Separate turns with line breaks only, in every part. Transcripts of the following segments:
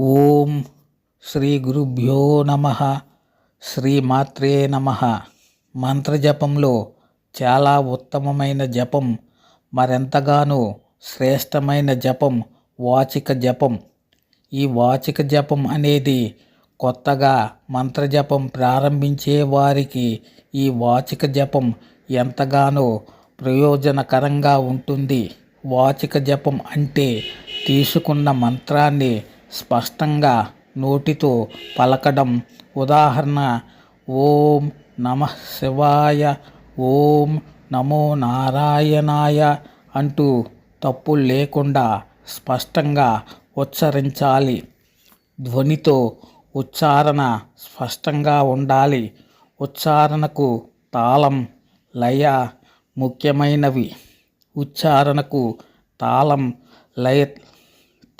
ఓం శ్రీ గురుభ్యో నమ. శ్రీమాత్రే నమ. మంత్రజపంలో చాలా ఉత్తమమైన జపం మరెంతగానో శ్రేష్టమైన జపం వాచిక జపం. ఈ వాచిక జపం అనేది కొత్తగా మంత్రజపం ప్రారంభించే వారికి ఈ వాచిక జపం ఎంతగానో ప్రయోజనకరంగా ఉంటుంది. వాచిక జపం అంటే తీసుకున్న మంత్రాన్ని స్పష్టంగా నోటితో పలకడం ఉదాహరణ ఓం నమ శివాయ ఓం నమో నారాయణాయ అంటూ తప్పు లేకుండా స్పష్టంగా ఉచ్చరించాలి. ధ్వనితో ఉచ్చారణ స్పష్టంగా ఉండాలి. ఉచ్చారణకు తాళం లయ ముఖ్యమైనవి. ఉచ్చారణకు తాళం లయ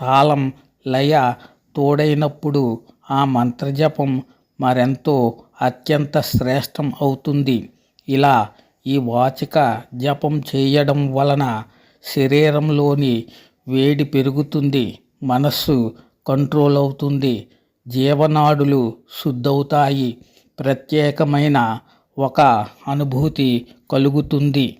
తాళం లయ తోడైనప్పుడు ఆ మంత్రజపం మరెంతో అత్యంత శ్రేష్టం అవుతుంది. ఇలా ఈ వాచిక జపం చేయడం వలన శరీరంలోని వేడి పెరుగుతుంది మనస్సు కంట్రోల్ అవుతుంది జీవనాడులు శుద్ధవుతాయి. ప్రత్యేకమైన ఒక అనుభూతి కలుగుతుంది.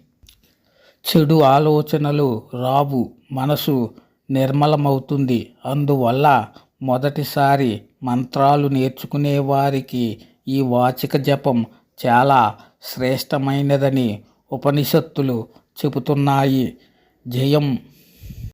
చెడు ఆలోచనలు రావు మనసు నిర్మలమవుతుంది. అందువల్ల మొదటిసారి మంత్రాలు నేర్చుకునే వారికి ఈ వాచిక జపం చాలా శ్రేష్టమైనదని ఉపనిషత్తులు చెబుతున్నాయి. జయం